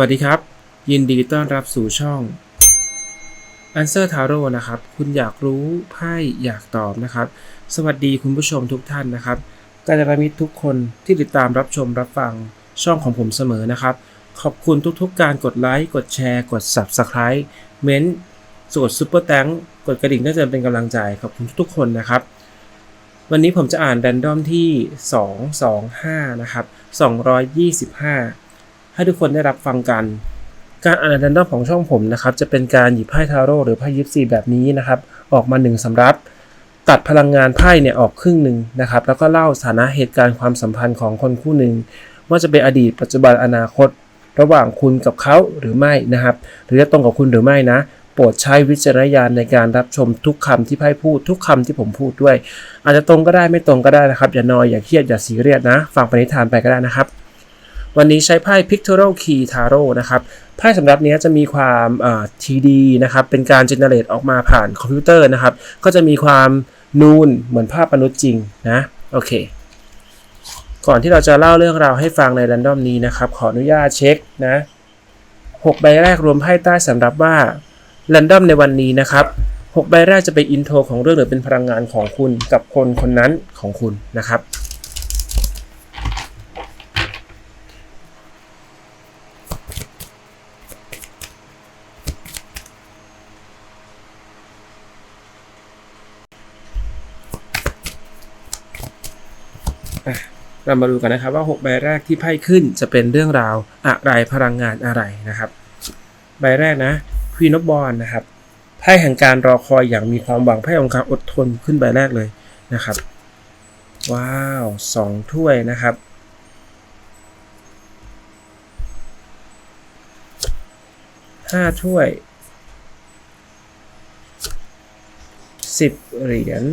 วัสดีครับ ยินดีต้อนรับสู่ช่อง Answer Tarot นะครับ คุณอยากรู้ไพ่อยากตอบนะครับ สวัสดีคุณผู้ชมทุกท่านนะครับกัลยาณมิตรทุกคนที่ติดตามรับชมรับฟังช่องของผมเสมอนะครับ ขอบคุณทุกๆการกดไลค์ กดแชร์ กด Subscribe เม้นต์กดซุปเปอร์แตงกดกระดิ่งก็จะเป็นกำลังใจขอบคุณทุกๆคนนะครับ วันนี้ผมจะอ่านแรนดอมที่ 225 นะครับ 225 ให้ทุกคนได้รับฟังกัน การอ่านแรนดอมของช่องผมนะครับ จะเป็นการหยิบไพ่ทาโร่หรือไพ่ยิปซีแบบนี้นะครับ ออกมาหนึ่งสำรับ ตัดพลังงานไพ่เนี่ยออกครึ่งหนึ่งนะครับ แล้วก็เล่าสถานะเหตุการณ์ความสัมพันธ์ของคนคู่หนึ่งว่าจะเป็นอดีตปัจจุบันอนาคต ระหว่างคุณกับเขาหรือไม่นะครับ หรือจะตรงกับคุณหรือไม่นะโปรดใช้วิจารณญาณในการรับชมทุกคำที่ไพ่พูด ทุกคำที่ผมพูดด้วย อาจจะตรงก็ได้ไม่ตรงก็ได้นะครับ อย่านอยอย่าเครียดอย่าซีเรียสนะ ฟังปณิธานไปก็ได้นะครับ วันนี้ใช้ไพ่ Pictorial Key Tarot นะครับไพ่สำหรับนี้จะมีความเอ่อ TD นะครับเป็นการ generate ออกมาผ่านคอมพิวเตอร์นะครับก็จะมีความนูนเหมือนภาพมนุษย์จริงนะโอเค ก่อนที่เราจะเล่าเรื่องราวให้ฟังใน r รนดอมนี้นะครับ ขออนุญาตเช็คนะ6ใบแรกรวมไพ่ใต้สำหรับว่า r รนดอมในวันนี้นะครับ6ใบแรกจะเป็นอินโทรของเรื่องหรือเป็นพลังงานของคุณกับคนคนนั้นของคุณนะครับ เรามาดูกันนะครับว่า 6 ใบแรกที่ไพ่ขึ้นจะเป็นเรื่องราวอะไรพลังงานอะไรนะครับ ใบแรกนะ Queen of b o n นะครับไพ่แห่งการรอคอยอย่างมีความหวังไพ่ของการอดทนขึ้นใบแรกเลยนะครับว้าวสองถ้วยนะครับห้าถ้วยสิบเหรียญ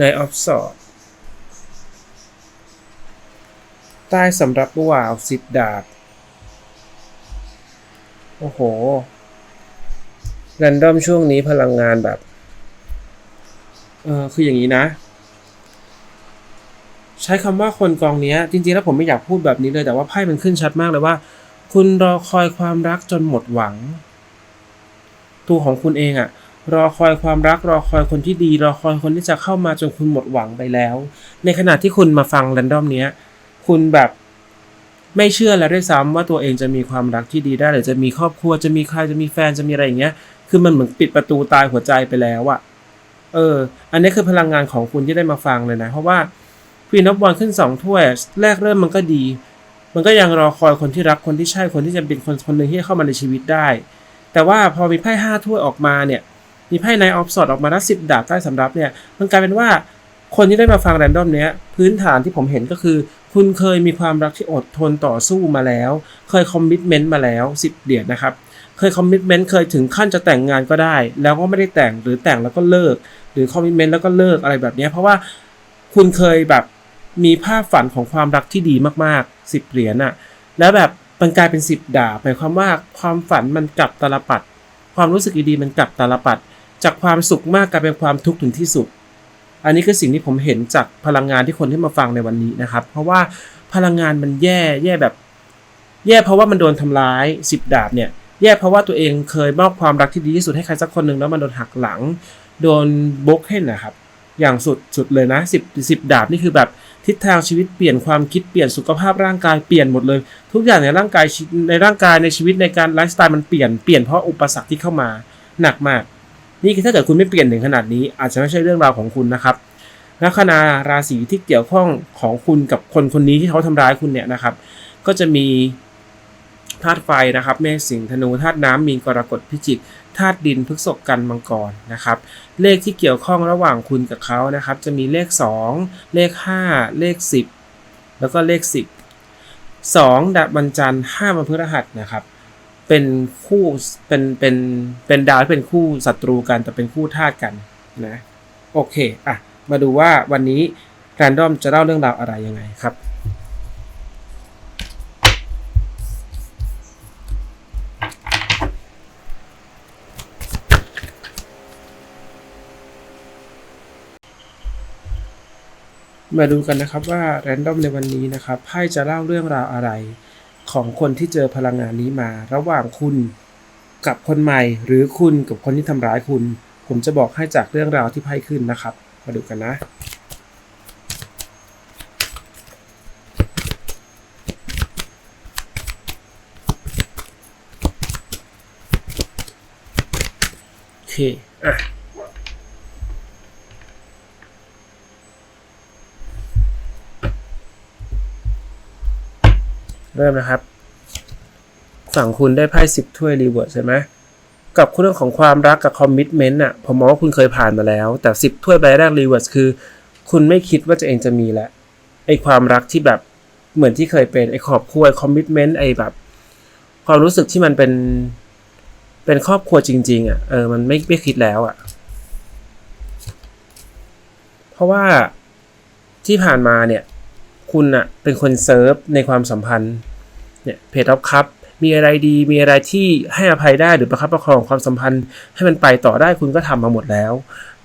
ในออฟสอดใต้สำรับวาวสิบดาบ โอ้โหแรนดอมช่วงนี้พลังงานแบบ เออคืออย่างนี้นะ ใช้คำว่าคนกองนี้จริงๆแล้วผมไม่อยากพูดแบบนี้เลย แต่ว่าไพ่มันขึ้นชัดมากเลยว่า คุณรอคอยความรักจนหมดหวัง ตัวของคุณเองอะ รอคอยความรักรอคอยคนที่ดี รอคอยคนที่จะเข้ามาจนคุณหมดหวังไปแล้ว ในขณะที่คุณมาฟังแรนดอมเนี้ย คุณแบบไม่เชื่อแล้วด้วยซ้ำว่าตัวเองจะมีความรักที่ดีได้หรือจะมีครอบครัวจะมีใครจะมีแฟนจะมีอะไรอย่างเงี้ย คือมันเหมือนปิดประตูตายหัวใจไปแล้วอะเออ อันนี้คือพลังงานของคุณที่ได้มาฟังเลยนะ เพราะว่าควีนอฟบอลขึ้นสองถ้วย แรกเริ่มมันก็ดี มันก็ยังรอคอยคนที่รักคนที่ใช่คนที่จะเป็นคนคนหนึ่งที่เข้ามาในชีวิตได้ แต่ว่าพอมีไพ่ห้าถ้วยออกมาเนี่ย มีไพ่ในออฟสอดออกมาแล้วสิบดาบใต้สำรับเนี่ยมันกลายเป็นว่าคนที่ได้มาฟังแรนดอมเนี้ยพื้นฐานที่ผมเห็นก็คือ คุณเคยมีความรักที่อดทนต่อสู้มาแล้ว เคยคอมมิชเมนต์มาแล้วสิบเดือนนะครับเคยคอมมิชเมนต์เคยถึงขั้นจะแต่งงานก็ได้ แล้วก็ไม่ได้แต่งหรือแต่งแล้วก็เลิก หรือคอมมิชเมนต์แล้วก็เลิกอะไรแบบเนี้ยเพราะว่าคุณเคยแบบมีภาพฝันของความรักที่ดีมากๆสิบเหรียญอะแล้วแบบมันกลายเป็นสิบดาบหมายความว่าความฝันมันกลับตาลปัด ความรู้สึกดีๆมันกลับตาลปัด จากความสุขมากกลายเป็นความทุกข์ถึงที่สุด อันนี้คือสิ่งที่ผมเห็นจากพลังงานที่คนที่มาฟังในวันนี้นะครับ เพราะว่าพลังงานมันแย่แย่แบบ แย่เพราะว่ามันโดนทำร้ายสิบดาบเนี่ยแย่เพราะว่าตัวเองเคยมอบความรักที่ดีที่สุดให้ใครสักคนหนึ่งแล้วมันโดนหักหลัง โดนบล็อกให้นะครับ อย่างสุดสุดเลยนะสิบสิบดาบนี่คือแบบทิศทางชีวิตเปลี่ยนความคิดเปลี่ยนสุขภาพร่างกายเปลี่ยนหมดเลย ทุกอย่างในร่างกายในร่างกายในชีวิตในการไลฟ์สไตล์มันเปลี่ยนเปลี่ยนเพราะอุปสรรคที่เข้ามาหนักมาก นี่คือถ้าเกิดคุณไม่เปลี่ยนถึงขนาดนี้ อาจจะไม่ใช่เรื่องราวของคุณนะครับลัคนาราศีที่เกี่ยวข้องของคุณกับคนคนนี้ที่เขาทำร้ายคุณเนี่ยนะครับ ก็จะมีธาตุไฟนะครับ เมษสิงห์ธนูธาตุน้ำมีนกรกฎพิจิกธาตุดินพฤษภกันมังกรนะครับ เลขที่เกี่ยวข้องระหว่างคุณกับเขานะครับ จะมีเลข 2 เลข 5 เลข 10 แล้วก็เลข 10 2ดับวันจันทร์5วันพฤหัสนะครับ เป็นคู่เป็นเป็นเป็นดาวที่เป็นคู่ศัตรูกันแต่เป็นคู่ธากันนะโอเคอะมาดูว่าวันนี้แรนดอมจะเล่าเรื่องราวอะไรยังไงครับ มาดูกันนะครับว่าแรนดอมในวันนี้นะครับไพ่จะเล่าเรื่องราวอะไร ของคนที่เจอพลังงานนี้มา ระหว่างคุณกับคนใหม่ หรือคุณกับคนที่ทำร้ายคุณ ผมจะบอกให้จากเรื่องราวที่ไพ่ขึ้นนะครับ มาดูกันนะโอเคอะ เริ่มนะครับ ฝั่งคุณได้ไพ่สิบถ้วยรีเวิร์สใช่ไหมกับเรื่องของความรักกับคอมมิชเมนต์อะผมมองว่าคุณเคยผ่านมาแล้ว แต่สิบถ้วยใบแรกรีเวิร์สคือ คุณไม่คิดว่าจะเองจะมีแหล้วไอความรักที่แบบเหมือนที่เคยเป็นไอครอบครัวคอมมิชเมนต์ไอแบบ ความรู้สึกที่มันเป็นเป็นครอบครัวจริง ๆ อะเออมันไม่ไม่คิดแล้วอะ เพราะว่าที่ผ่านมาเนี่ย คุณอะเป็นคนเซิร์ฟในความสัมพันธ์เนี่ยเพจออฟคัพมีอะไรดีมีอะไรที่ให้อภัยได้หรือประคับประคองความสัมพันธ์ ให้มันไปต่อได้คุณก็ทำมาหมดแล้ว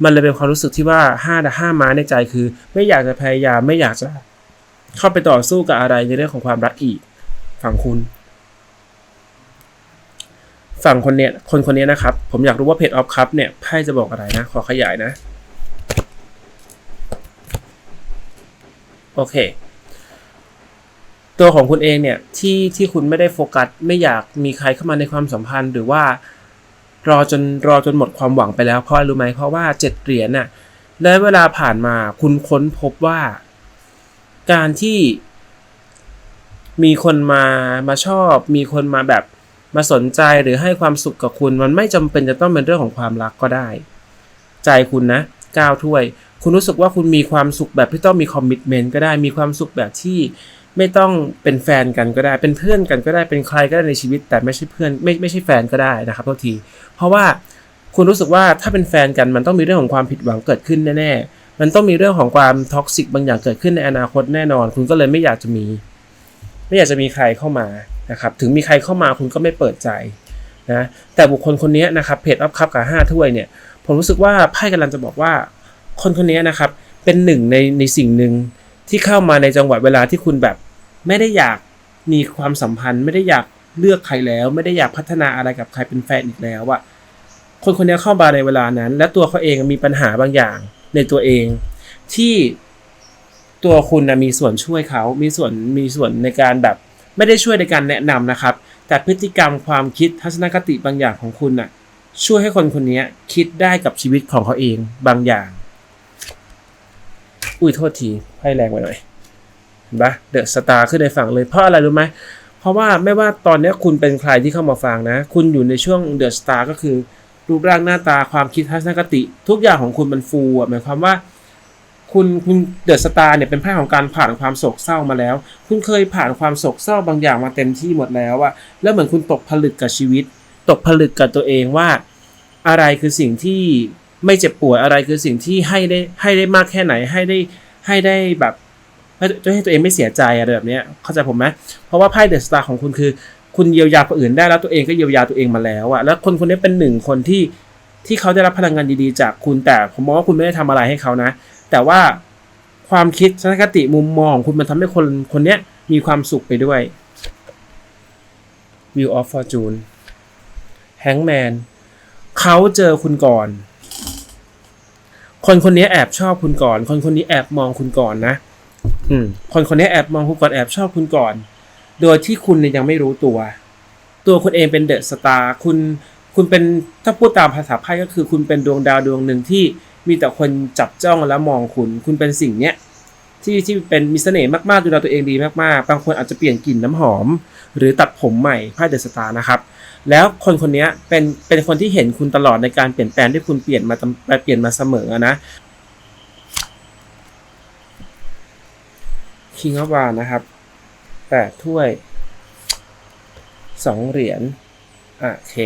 มันเลยเป็นความรู้สึกที่ว่าห้าแต่ห้าม้าในใจคือ ไม่อยากจะพยายามไม่อยากจะเข้าไปต่อสู้กับอะไรในเรื่องของความรักอีก ฝั่งคุณ ฝั่งคนเนี้ยคนคนนี้นะครับ ผมอยากรู้ว่าเพจออฟคัพเนี่ยไพ่จะบอกอะไรนะ ขอขยายนะ โอเค ตัวของคุณเองเนี่ยที่ที่คุณไม่ได้โฟกัสไม่อยากมีใครเข้ามาในความสัมพันธ์ หรือว่ารอจนรอจนหมดความหวังไปแล้วเพราะรู้ไหมเพราะว่าเจ็ดเหรียญน่ะและเวลาผ่านมาคุณค้นพบว่า การที่มีคนมามาชอบ มีคนมาแบบมาสนใจหรือให้ความสุขกับคุณ มันไม่จำเป็นจะต้องเป็นเรื่องของความรักก็ได้ ใจคุณนะก้าวถ้วย คุณรู้สึกว่าคุณมีความสุขแบบที่ต้องมีคอมมิชเมนต์ก็ได้มีความสุขแบบที่ ไม่ต้องเป็นแฟนกันก็ได้ เป็นเพื่อนกันก็ได้เป็นใครก็ได้ในชีวิต แต่ไม่ใช่เพื่อนไม่ไม่ใช่แฟนก็ได้นะครับทุกที เพราะว่าคุณรู้สึกว่าถ้าเป็นแฟนกันมันต้องมีเรื่องของความผิดหวังเกิดขึ้นแน่ๆมันต้องมีเรื่องของความท็อกซิกบางอย่างเกิดขึ้นในอนาคตแน่นอน คุณก็เลยไม่อยากจะมี ไม่อยากจะมีใครเข้ามานะครับถึงมีใครเข้ามาคุณก็ไม่เปิดใจนะแต่บุคคลคนนี้นะครับเพจอัพคัพกับห้าถ้วยเนี่ยผมรู้สึกว่าไพ่กำลังจะบอกว่า คนคนนี้นะครับเป็นหนึ่งในในสิ่งหนึ่งที่เข้ามาในจังหวะเวลาที่คุณแบบ ไม่ได้อยากมีความสัมพันธ์ ไม่ได้อยากเลือกใครแล้ว ไม่ได้อยากพัฒนาอะไรกับใครเป็นแฟนอีกแล้วอะคนคนนี้เข้ามาในเวลานั้น และตัวเขาเองมีปัญหาบางอย่างในตัวเอง ที่ตัวคุณนะมีส่วนช่วยเขา มีส่วนมีส่วนในการแบบ ไม่ได้ช่วยในการแนะนำนะครับ แต่พฤติกรรมความคิดทัศนคติบางอย่างของคุณน่ะช่วยให้คนคนนี้คิดได้กับชีวิตของเขาเองบางอย่าง อุ้ยโทษทีให้แรงไปหน่อย นปะเดอะสตาร์ขึ้นในฝั่งเลยเพราะอะไรรู้ไหมเพราะว่าไม่ว่าตอนนี้คุณเป็นใครที่เข้ามาฟังนะ คุณอยู่ในช่วงเดอะสตาร์ก็คือรูปร่างหน้าตาความคิดทัศนคติ ทุกอย่างของคุณมันฟูอะหมายความว่า คุณคุณเดอะสตาร์เนี่ยเป็นไพ่ของการผ่านความโศกเศร้ามาแล้ว คุณเคยผ่านความโศกเศร้าบางอย่างมาเต็มที่หมดแล้วอะแล้วเหมือนคุณตกผลึกกับชีวิต ตกผลึกกับตัวเองว่า อะไรคือสิ่งที่ไม่เจ็บปวดอะไรคือสิ่งที่ให้ได้ให้ได้มากแค่ไหนให้ได้ให้ได้แบบ ให้ให้ตัวเองไม่เสียใจอะไรแบบนี้เข้าใจผมไหมเพราะว่าไพ่เดอะสตาร์ของคุณคือ คุณเยียวยาคนอื่นได้แล้วตัวเองก็เยียวยาตัวเองมาแล้วอะแล้วคนคนนี้เป็นหนึ่งคนที่ที่เขาได้รับพลังงานดีๆ จากคุณแต่ผมมองว่าคุณไม่ได้ทำอะไรให้เขานะ แต่ว่าความคิดทัศนคติมุมมองของคุณมันทำให้คนคนนี้มีความสุขไปด้วย View of Fortune Hangman เขาเจอคุณก่อน คนคนนี้แอบชอบคุณก่อน คนคนนี้แอบมองคุณก่อนนะ อืมคนคนนี้แอบมองคุณก่อนแอบชอบคุณก่อน โดยที่คุณยังไม่รู้ตัว ตัวคุณเองเป็นเดอะสตาร์คุณคุณเป็นถ้าพูดตามภาษาไพ่ก็คือ คุณเป็นดวงดาวดวงหนึ่งที่มีแต่คนจับจ้องแล้วมองคุณ คุณเป็นสิ่งเนี้ยที่ที่เป็นมีเสน่ห์มากๆดูแลตัวเองดีมากๆ บางคนอาจจะเปลี่ยนกลิ่นน้ำหอม หรือตัดผมใหม่ไพ่เดอะสตาร์นะครับ แล้วคนคนนี้เป็นเป็นคนที่เห็นคุณตลอดในการเปลี่ยนแปลงที่คุณเปลี่ยนมาตำเปลี่ยนมาเสมอนะ คิงอ f วานะครับแปดถ้วยสองเหรียญอะโอเค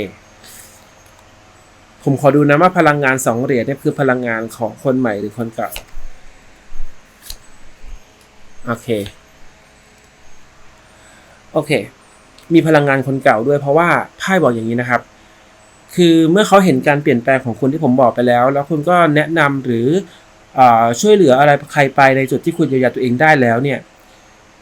ผมขอดูนะว่าพลังงานสองเหรียญเนี่ยคือพลังงานของคนใหม่หรือคนเก่า โอเค โอเค มีพลังงานคนเก่าด้วยเพราะว่าไพ่บอกอย่างนี้นะครับ คือเมื่อเขาเห็นการเปลี่ยนแปลงของคุณที่ผมบอกไปแล้ว แล้วคุณก็แนะนำหรือ ช่วยเหลืออะไรใครไปในจุดที่คุณเยียวยาตัวเองได้แล้วเนี่ย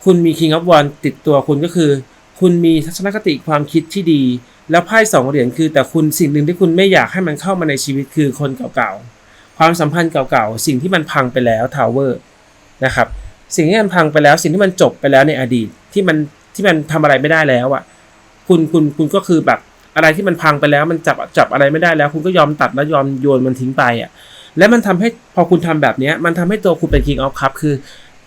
คุณมี King of w a n d ติดตัวคุณก็คือ คุณมีทัศนคติความคิดที่ดี แล้วไพ่สองเหรียญคือ แต่คุณสิ่งหนึ่งที่คุณไม่อยากให้มันเข้ามาในชีวิตคือคนเก่าๆ ความสัมพันธ์เก่าๆ สิ่งที่มันพังไปแล้วทาวเวอร์นะครับ สิ่งที่มันพังไปแล้ว สิ่งที่มันจบไปแล้วในอดีตที่มันที่มันทำอะไรไม่ได้แล้วอะ คุณคุณคุณก็คือแบบอะไรที่มันพังไปแล้วมันจับจับอะไรไม่ได้แล้ว คุณก็ยอมตัดแล้วยอมโยนมันทิ้งไปอะ และมันทำให้พอคุณทำแบบเนี้ยมันทำให้ตัวคุณเป็น King of Cup คือ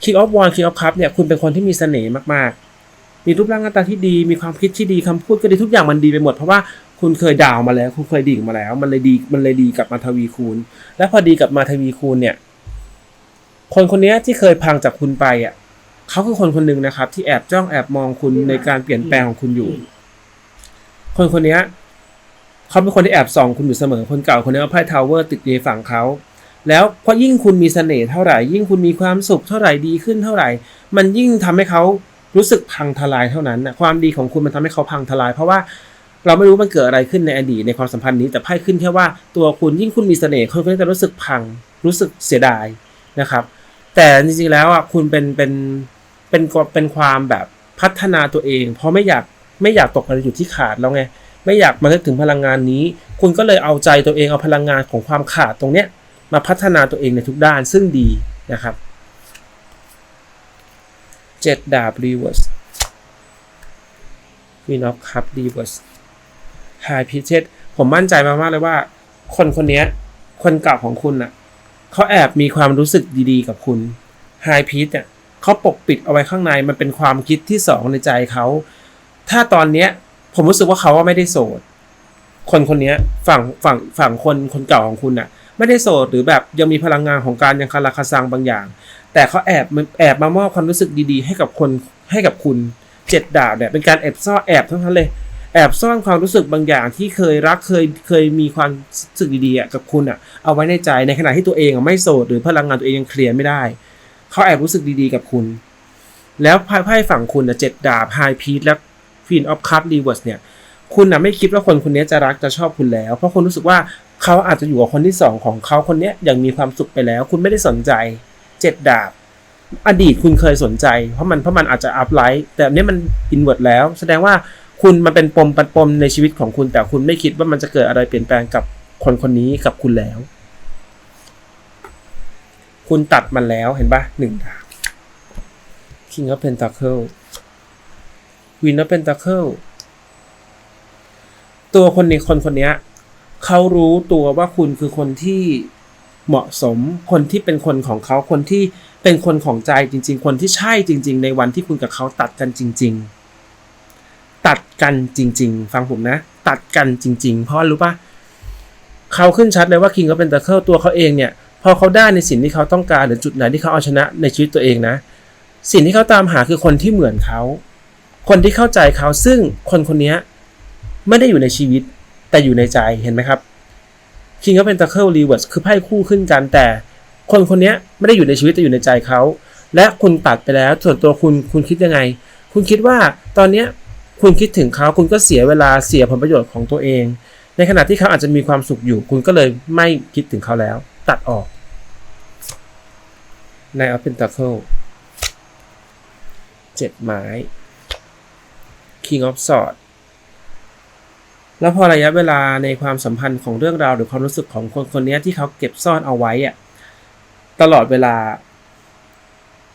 King of Wands King of Cup เนี่ยคุณเป็นคนที่มีเสน่ห์มากๆ มีรูปร่างหน้าตาที่ดีมีความคิดที่ดีคำพูดก็ดีทุกอย่างมันดีไปหมดเพราะว่าคุณเคยดาวมาแล้ว คุณเคยดิ่งมาแล้ว มันเลยดีมันเลยดีกลับมาทวีคูณ และพอดีกลับมาทวีคูณเนี่ย คนคนเนี้ยที่เคยพังจากคุณไปอะเขาคือคนคนหนึ่งนะครับ ที่แอบจ้องแอบมองคุณในการเปลี่ยนแปลงของคุณอยู่ คนคนเนี้ย เขาเป็นคนที่แอบส่องคุณอยู่เสมอคนเก่าคนนี้เอาไพ่ทาวเวอร์ติดในฝั่งเขาแล้วเพราะยิ่งคุณมีเสน่ห์เท่าไหร่ ยิ่งคุณมีความสุขเท่าไหร่ดีขึ้นเท่าไหร่ มันยิ่งทำให้เขารู้สึกพังทลายเท่านั้นนะความดีของคุณมันทำให้เขาพังทลาย เพราะว่าเราไม่รู้มันเกิดอะไรขึ้นในอดีตในความสัมพันธ์นี้แต่ไพ่ขึ้นแค่ว่าตัวคุณยิ่งคุณมีเสน่ห์คนก็จะรู้สึกพังรู้สึกเสียดายนะครับ แต่จริงๆแล้วอะคุณเป็นเป็นเป็นเป็นความแบบพัฒนาตัวเอง เพราะไม่อยากไม่อยากตกในจุดที่ขาดแล้วไง ไม่อยากมานึกถึงพลังงานนี้ คุณก็เลยเอาใจตัวเองเอาพลังงานของความขาดตรงเนี้ยมาพัฒนาตัวเองในทุกด้านซึ่งดีนะครับเจ็ดดาบ reverse Queen of Cup reverse High p i t c h ผมมั่นใจมากๆเลยว่า คนคนนี้คนเก่าของคุณน่ะเขาแอบมีความรู้สึกดีๆ กับคุณ High p i t เนี่ยเขาปกปิดเอาไว้ข้างในมันเป็นความคิดที่สองในใจเขา ถ้าตอนเนี้ย ผมรู้สึกว่าเขาว่าไม่ได้โสด คนคนนี้ฝั่งฝั่งฝั่งคนคนเก่าของคุณน่ะ ไม่ได้โสดหรือแบบยังมีพลังงานของการยังคาราคาซังบางอย่าง แต่เขาแอบแอบมามอบความรู้สึกดีๆ ให้กับคนให้กับคุณเจ็ดดาบเนี่ยเป็นการแอบซ่อนแอบทั้งนั้นเลย แอบซ่อนความรู้สึกบางอย่างที่เคยรักเคยเคยมีความรู้สึกดีๆกับคุณอะ เอาไว้ในใจในขณะที่ตัวเองไม่โสดหรือพลังงานตัวเองยังเคลียร์ไม่ได้เขาแอบรู้สึกดีๆกับคุณ แล้วไพ่ไพ่ฝั่งคุณอะเจ็ดดาบไฮพีทและ ฟีนออฟคัพรีเวิร์สเนี่ย คุณนะไม่คิดว่าคนคนนี้จะรักจะชอบคุณแล้ว เพราะคุณรู้สึกว่าเขาอาจจะอยู่กับคนที่สองของเขาคนนี้อย่างมีความสุขไปแล้ว คุณไม่ได้สนใจเจ็ดดาบ อดีตคุณเคยสนใจ เพราะมันเพราะมันอาจจะอัพไลท์แต่อันนี้มันอินเวอร์ตแล้ว แสดงว่าคุณมันเป็นปมปันปมในชีวิตของคุณ แต่คุณไม่คิดว่ามันจะเกิดอะไรเปลี่ยนแปลงกับคนคนนี้กับคุณแล้ว คุณตัดมันแล้วเห็นปะหนึ่งดาบ King of Pentacle Queen of Pentacle ตัวคนในคนคนนี้เขารู้ตัวว่าคุณคือคนที่เหมาะสม คนที่เป็นคนของเขาคนที่เป็นคนของใจจริง ๆ คนที่ใช่จริง ๆ ในวันที่คุณกับเขาตัดกันจริง ๆ ตัดกันจริง ๆ ฟังผมนะ ตัดกันจริง ๆ เพราะรู้ปะเขาขึ้นชัดเลยว่าคิงก็เป็นตะเคิลตัวเขาเองเนี่ยพอเขาได้ในสิ่งที่เขาต้องการหรือจุดไหนที่เขาเอาชนะในชีวิตตัวเองนะ สิ่งที่เขาตามหาคือคนที่เหมือนเขา คนที่เข้าใจเขาซึ่งคนคนนี้ไม่ได้อยู่ในชีวิตแต่อยู่ในใจเห็นไหมครับ King of Pentacle Reverse คือไพ่คู่ขึ้นกันแต่ คนคนนี้ไม่ได้อยู่ในชีวิตแต่อยู่ในใจเขา และคุณตัดไปแล้ว ส่วนตัวคุณคุณคิดยังไง คุณคิดว่าตอนเนี้ยคุณคิดถึงเขาคุณก็เสียเวลาเสียผลประโยชน์ของตัวเอง ในขณะที่เขาอาจจะมีความสุขอยู่ คุณก็เลยไม่คิดถึงเขาแล้ว ตัดออกใน of Pentacle เจ็ดไม้ King of Swords แล้วพอระยะเวลาในความสัมพันธ์ของเรื่องราวหรือความรู้สึกของคนคนนี้ที่เขาเก็บซ่อนเอาไว้อะตลอดเวลา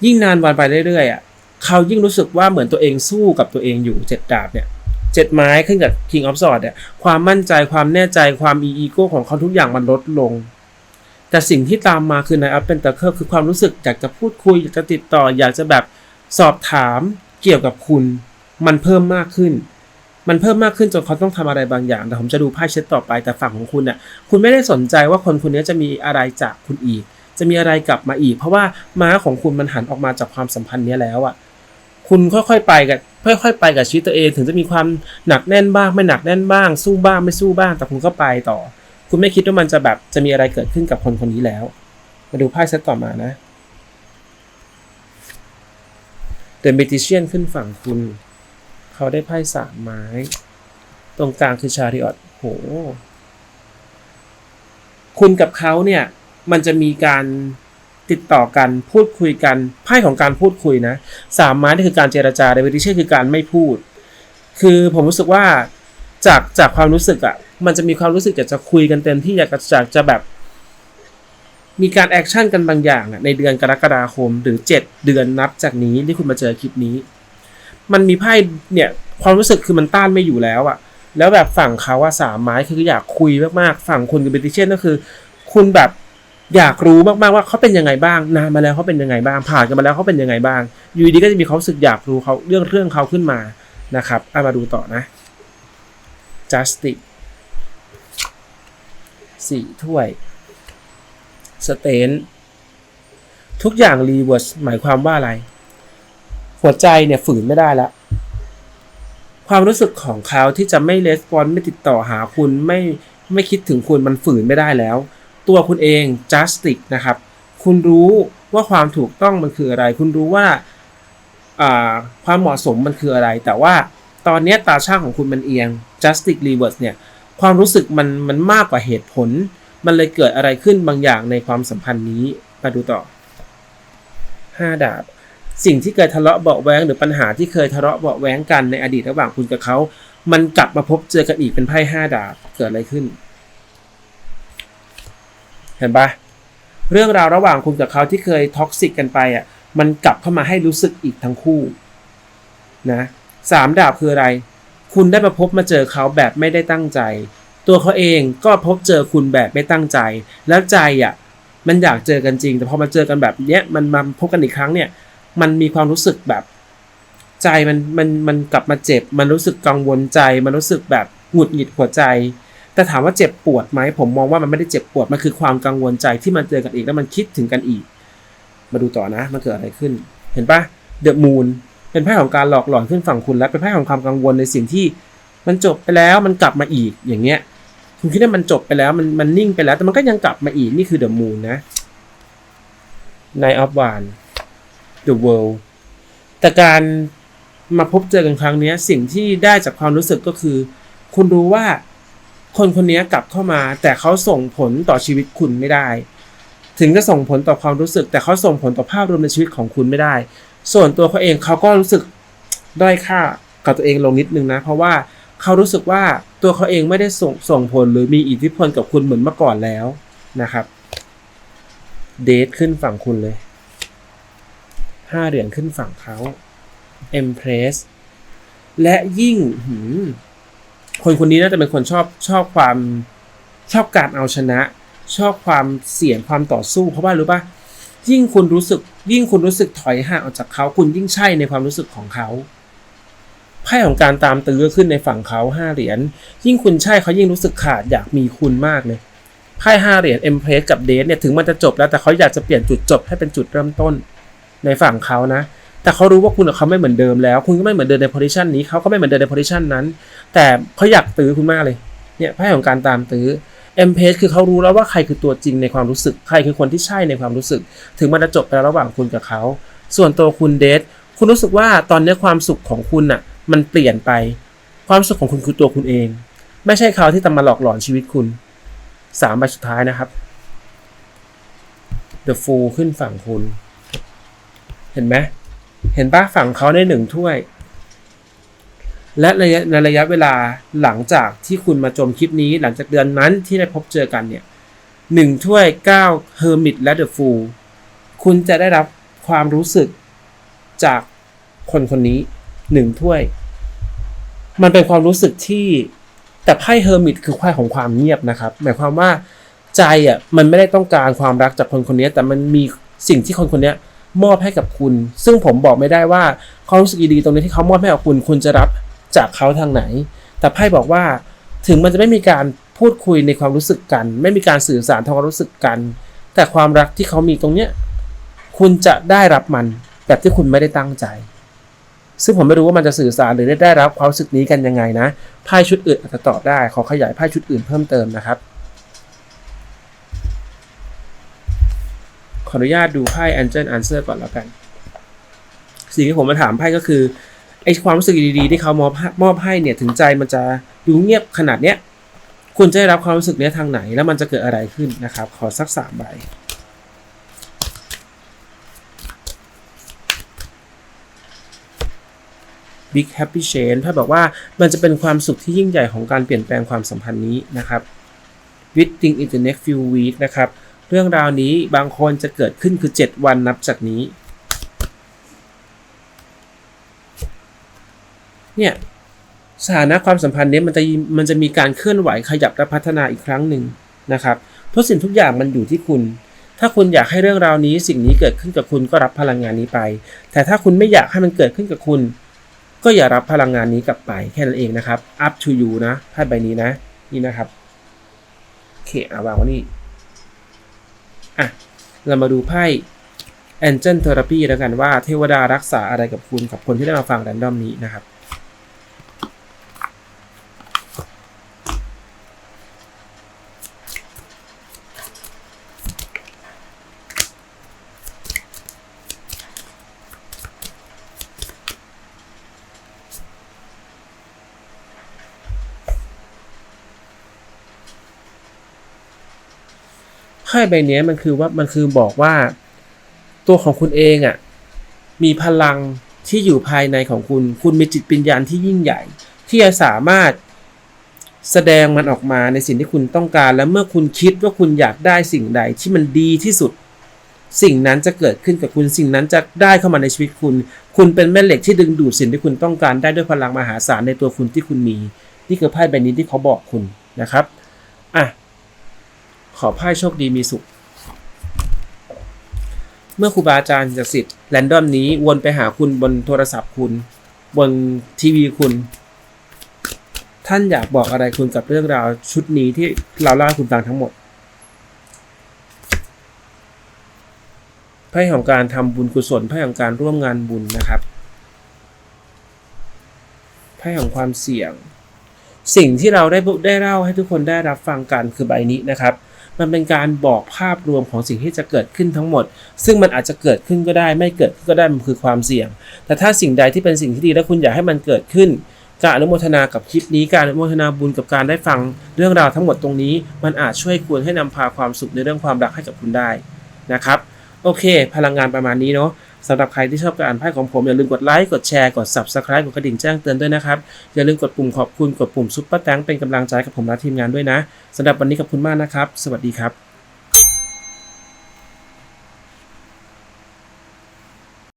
ยิ่งนานวันไปเรื่อยๆอะเขายิ่งรู้สึกว่าเหมือนตัวเองสู้กับตัวเองอยู่เจ็ดดาบเนี่ยเจ็ดไม้ขึ้นกับ King of Swords เนี่ยความมั่นใจความแน่ใจความอีโก้ของเขาทุกอย่างมันลดลง แต่สิ่งที่ตามมาคือในอัพเป็นตะเคิลคือความรู้สึกอยากจะพูดคุยอยากจะติดต่ออยากจะแบบสอบถามเกี่ยวกับคุณ มันเพิ่มมากขึ้น มันเพิ่มมากขึ้นจนเขาต้องทำอะไรบางอย่าง แต่ผมจะดูไพ่เช็ดต่อไปแต่ฝั่งของคุณน่ะ คุณไม่ได้สนใจว่าคนคนนี้จะมีอะไรจากคุณอีก จะมีอะไรกลับมาอีก เพราะว่าม้าของคุณมันหันออกมาจากความสัมพันธ์นี้แล้วอะ คุณค่อยๆไปกับค่อยๆไปกับชีวิตตัวเอง ถึงจะมีความหนักแน่นบ้าง ไม่หนักแน่นบ้าง สู้บ้างไม่สู้บ้าง แต่คุณก็ไปต่อ คุณไม่คิดว่ามันจะแบบจะมีอะไรเกิดขึ้นกับคนคนนี้แล้ว มาดูไพ่เซตต่อมานะ The Magician ขึ้นฝั่งคุณ เขาได้ไพ่สามไม้ ตรงกลางคือชาริออตโห คุณกับเขาเนี่ย มันจะมีการติดต่อกันพูดคุยกันไพ่ของการพูดคุยนะสามไม้นี่คือการเจรจาในวิธีเช่คือการไม่พูด คือผมรู้สึกว่าจากจากความรู้สึกอะ่ะ มันจะมีความรู้สึกอยากจะคุยกันเต็มที่อยากจะอยากจะแบบ มีการแอคชั่นกันบางอย่างอะในเดือนกรกฎาคมหรือ 7 เดือนนับจากนี้ที่คุณมาเจอคลิปนี้ มันมีไพ่เนี่ยความรู้สึกคือมันต้านไม่อยู่แล้วอะแล้วแบบฝั่งเขาว่าสามไม้คืออยากคุยมากๆฝั่งคุณกับเบติเชนก็คือ คุณแบบอยากรู้มากๆว่าเขาเป็นยังไงบ้างนานมาแล้วเขาเป็นยังไงบ้างผ่านกันมาแล้วเขาเป็นยังไงบ้าง อยู่ดีก็จะมีความรู้สึกอยากรู้เขาเรื่องเรื่องเขาขึ้นมานะครับเอามาดูต่อนะ justice สี่ถ้วยสเตนทุกอย่างรีเวิร์สหมายความว่าอะไร หัวใจเนี่ยฝืนไม่ได้แล้วความรู้สึกของเขาที่จะไม่レスปอนไม่ติดต่อหาคุณไม่ไม่คิดถึงคุณมันฝืนไม่ได้แล้ว ตัวคุณเอง justice นะครับ คุณรู้ว่าความถูกต้องมันคืออะไร คุณรู้ว่าความเหมาะสมมันคืออะไร แต่ว่าตอนนี้ตาช่างของคุณมันเอียง justice reverse เนี่ยความรู้สึกมันมันมากกว่าเหตุผล มันเลยเกิดอะไรขึ้นบางอย่างในความสัมพันธ์นี้มาดูต่อ 5 ดาบ สิ่งที่เคยทะเลาะเบาแวงหรือปัญหาที่เคยทะเลาะเบาแวงกันในอดีตระหว่างคุณกับเขา มันกลับมาพบเจอกันอีกเป็นไพ่ห้าดาบเกิดอะไรขึ้น เห็นปะเรื่องราวระหว่างคุณกับเขาที่เคยท็อกซิกกันไปอะ มันกลับเข้ามาให้รู้สึกอีกทั้งคู่นะสามดาบคืออะไร คุณได้มาพบมาเจอเขาแบบไม่ได้ตั้งใจ ตัวเขาเองก็พบเจอคุณแบบไม่ตั้งใจ แล้วใจอะ มันอยากเจอกันจริง แต่พอมาเจอกันแบบเนี้ยมันมาพบกันอีกครั้งเนี่ย มันมีความรู้สึกแบบ ใจมันมันมันกลับมาเจ็บ มันรู้สึกกังวลใจ มันรู้สึกแบบหงุดหงิดหัวใจ แต่ถามว่าเจ็บปวดไหมผมมองว่ามันไม่ได้เจ็บปวด มันคือความกังวลใจที่มันเจอกันอีกแล้วมันคิดถึงกันอีก มาดูต่อนะมันเกิดอะไรขึ้น เห็นปะเดอะมูนเป็นไพ่ของการหลอกหลอนขึ้นฝั่งคุณและเป็นไพ่ของความกังวลในสิ่งที่มันจบไปแล้วมันกลับมาอีกอย่างเงี้ยคุณคิดว่ามันจบไปแล้วมันมันนิ่งไปแล้ว แต่มันก็ยังกลับมาอีกนี่คือเดอะมูนนะ Night of One The World แต่การมาพบเจอกันครั้งนี้สิ่งที่ได้จากความรู้สึกก็คือ คุณรู้ว่าคนคนนี้กลับเข้ามา แต่เขาส่งผลต่อชีวิตคุณไม่ได้ ถึงจะส่งผลต่อความรู้สึก แต่เขาส่งผลต่อภาพรวมในชีวิตของคุณไม่ได้ ส่วนตัวเขาเองเขาก็รู้สึกด้อยค่ากับตัวเองลงนิดนึงนะ เพราะว่าเขารู้สึกว่าตัวเขาเองไม่ได้ส่งส่งผลหรือมีอิทธิพลกับคุณเหมือนเมื่อก่อนแล้วนะครับ เดทขึ้นฝั่งคุณเลย ห้าเหรียญขึ้นฝั่งเขา Empress และยิ่งคนคนนี้น่าจะเป็นคนชอบชอบความชอบการเอาชนะ ชอบความเสี่ยงความต่อสู้เพราะว่ารู้ป่ะยิ่งคุณรู้สึก ยิ่งคุณรู้สึกถอยห่างออกจากเขาคุณยิ่งใช่ในความรู้สึกของเขาไพ่ของการตามตื้อขึ้นในฝั่งเขาห้าเหรียญยิ่งคุณใช่เขายิ่งรู้สึกขาดอยากมีคุณมากเลยไพ่ห้าเหรียญเอ็มเพรสกับเดทเนี่ยถึงมันจะจบแล้วแต่เขาอยากจะเปลี่ยนจุดจบให้เป็นจุดเริ่มต้น ในฝั่งเขานะ แต่เขารู้ว่าคุณกับเขาไม่เหมือนเดิมแล้ว คุณก็ไม่เหมือนเดิมในโพซิชันนี้เขาก็ไม่เหมือนเดิมในโพซิชันนั้น แต่เขาอยากตื้อคุณมากเลย เนี่ยไพ่ของการตามตื้อเอ็มเพสคือเขารู้แล้วว่าใครคือตัวจริงในความรู้สึก ใครคือคนที่ใช่ในความรู้สึก ถึงมันจะจบไปแล้วระหว่างคุณกับเขา ส่วนตัวคุณเดท คุณรู้สึกว่าตอนนี้ความสุขของคุณน่ะ มันเปลี่ยนไป ความสุขของคุณคือตัวคุณเอง ไม่ใช่เขาที่ตามมาหลอกหลอนชีวิตคุณสามใบสุดท้ายนะครับ The Fool ขึ้นฝั่งคุณ เห็นไหมเห็นปะฝั่งเขาในหนึ่งถ้วย และระยะในระยะเวลาหลังจากที่คุณมาชมคลิปนี้ หลังจากเดือนนั้นที่ได้พบเจอกันเนี่ยหนึ่งถ้วยเก้าเฮอร์มิตและเดอะฟูลคุณจะได้รับความรู้สึกจากคนคนนี้หนึ่งถ้วย มันเป็นความรู้สึกที่แต่ไพ่เฮอร์มิตคือไพ่ของความเงียบนะครับ หมายความว่าใจอะมันไม่ได้ต้องการความรักจากคนคนนี้แต่มันมีสิ่งที่คนคนนี้ มอบให้กับคุณ ซึ่งผมบอกไม่ได้ว่าความรู้สึกดีๆตรงนี้ที่เขามอบให้กับคุณ คุณจะรับจากเขาทางไหน แต่ไพ่บอกว่าถึงมันจะไม่มีการพูดคุยในความรู้สึกกัน ไม่มีการสื่อสารทางความรู้สึกกัน แต่ความรักที่เขามีตรงเนี้ยคุณจะได้รับมันแบบที่คุณไม่ได้ตั้งใจ ซึ่งผมไม่รู้ว่ามันจะสื่อสารหรือได้ได้รับความรู้สึกนี้กันยังไงนะไพ่ชุดอื่นอาจจะตอบได้ขอขยายไพ่ชุดอื่นเพิ่มเติมนะครับ ขออนุญาตดูไพ่ Angel Answer ก่อนแล้วกัน สิ่งที่ผมมาถามไพ่ก็คือไอความรู้สึกดีๆที่เขามอบมอบให้เนี่ยถึงใจมันจะดูเงียบขนาดเนี้ยคุณจะได้รับความรู้สึกเนี้ยทางไหน แล้วมันจะเกิดอะไรขึ้นนะครับ ขอสักสามใบบิ๊กแฮปปี้เชนถ้าบอกว่ามันจะเป็นความสุขที่ยิ่งใหญ่ของการเปลี่ยนแปลงความสัมพันธ์นี้นะครับ Withing in the next few weeks นะครับ เรื่องราวนี้บางคนจะเกิดขึ้นคือ 7 วันนับจากนี้ เนี่ยสถานะความสัมพันธ์เนี้ยมันจะมันจะมีการเคลื่อนไหวขยับและพัฒนาอีกครั้งหนึ่งนะครับทุกสิ่งทุกอย่างมันอยู่ที่คุณ ถ้าคุณอยากให้เรื่องราวนี้สิ่งนี้เกิดขึ้นกับคุณก็รับพลังงานนี้ไป แต่ถ้าคุณไม่อยากให้มันเกิดขึ้นกับคุณ ก็อย่ารับพลังงานนี้กลับไปแค่นั้นเองนะครับ up to you นะไพ่ใบนี้นะ นี่นะครับโอเคเอาวางไว้นี่ อะ เรามาดูไพ่ Angel Therapy แล้วกันว่าเทวดารักษาอะไรกับคุณกับคนที่ได้มาฟังแรนดอมนี้นะครับ ไพ่ใบนี้มันคือว่ามันคือบอกว่า ตัวของคุณเองอะ่ะมีพลังที่อยู่ภายในของคุณ คุณมีจิตปัญญาณที่ยิ่งใหญ่ ที่จะสามารถแสดงมันออกมาในสิ่งที่คุณต้องการ และเมื่อคุณคิดว่าคุณอยากได้สิ่งใดที่มันดีที่สุด สิ่งนั้นจะเกิดขึ้นกับคุณสิ่งนั้นจะได้เข้ามาในชีวิตคุณ คุณเป็นแม่เหล็กที่ดึงดูดสิ่งที่คุณต้องการได้ด้วยพลังมหาศาลในตัวคุณที่คุณมี นี่คือไพ่ใบนี้ที่เขาบอกคุณนะครับ ขอไพ่โชคดีมีสุข เมื่อครูบาอาจารย์ศักดิ์สิทธิ์แรนดอมนี้วนไปหาคุณบนโทรศัพท์คุณ บนทีวีคุณ ท่านอยากบอกอะไรคุณกับเรื่องราวชุดนี้ที่เราเล่าคุณฟังทั้งหมดไพ่ของการทำบุญกุศลไพ่ของการร่วมงานบุญนะครับไพ่ของความเสี่ยง สิ่งที่เราได้ได้เล่าให้ทุกคนได้รับฟังกันคือใบนี้นะครับ มันเป็นการบอกภาพรวมของสิ่งที่จะเกิดขึ้นทั้งหมด ซึ่งมันอาจจะเกิดขึ้นก็ได้ ไม่เกิดขึ้นก็ได้มันคือความเสี่ยง แต่ถ้าสิ่งใดที่เป็นสิ่งที่ดีและคุณอยากให้มันเกิดขึ้นการอนุโมทนากับคลิปนี้การอนุโมทนาบุญกับการได้ฟังเรื่องราวทั้งหมดตรงนี้ มันอาจช่วยคุณให้นำพาความสุขในเรื่องความรักให้กับคุณได้นะครับ โอเค พลังงานประมาณนี้เนาะ สำหรับใครที่ชอบการอ่านไพ่ของผมอย่าลืมกดไลค์ กดแชร์ กด Subscribe กดกระดิ่งแจ้งเตือนด้วยนะครับ อย่าลืมกดปุ่มขอบคุณ กดปุ่มซุปเปอร์แตงเป็นกำลังใจกับผมและทีมงานด้วยนะสำหรับวันนี้ขอบคุณมากนะครับ สวัสดีครับ